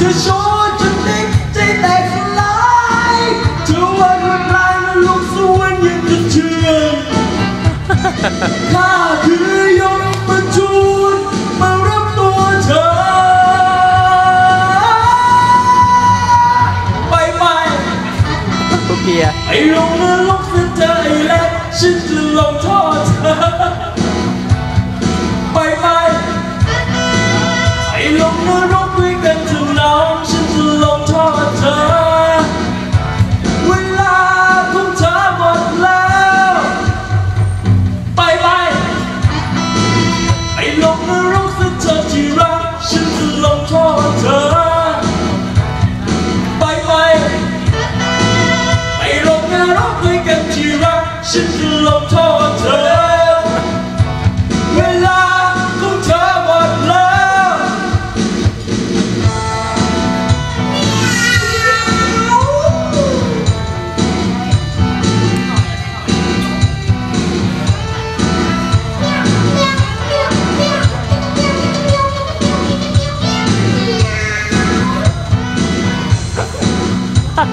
จะโชว์จนติ๊กใจแตกลายเธอว่ารุนแรงลูกสวนยังจะเชื่อ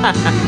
哈 哈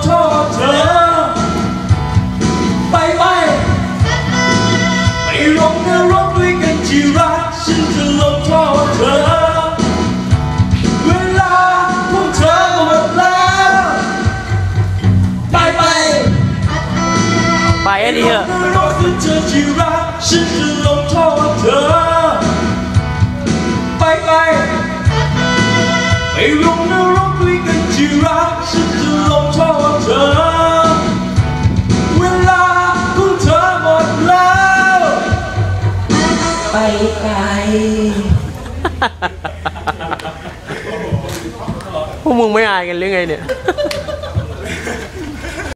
จะไปไกลไปงนรกด้วยกันที่รฉันจะลงโทษเธอ เวลาของเธอหมดแล้ว ไปไกลพวกมึงไม่อายกันหรือไงเนี่ย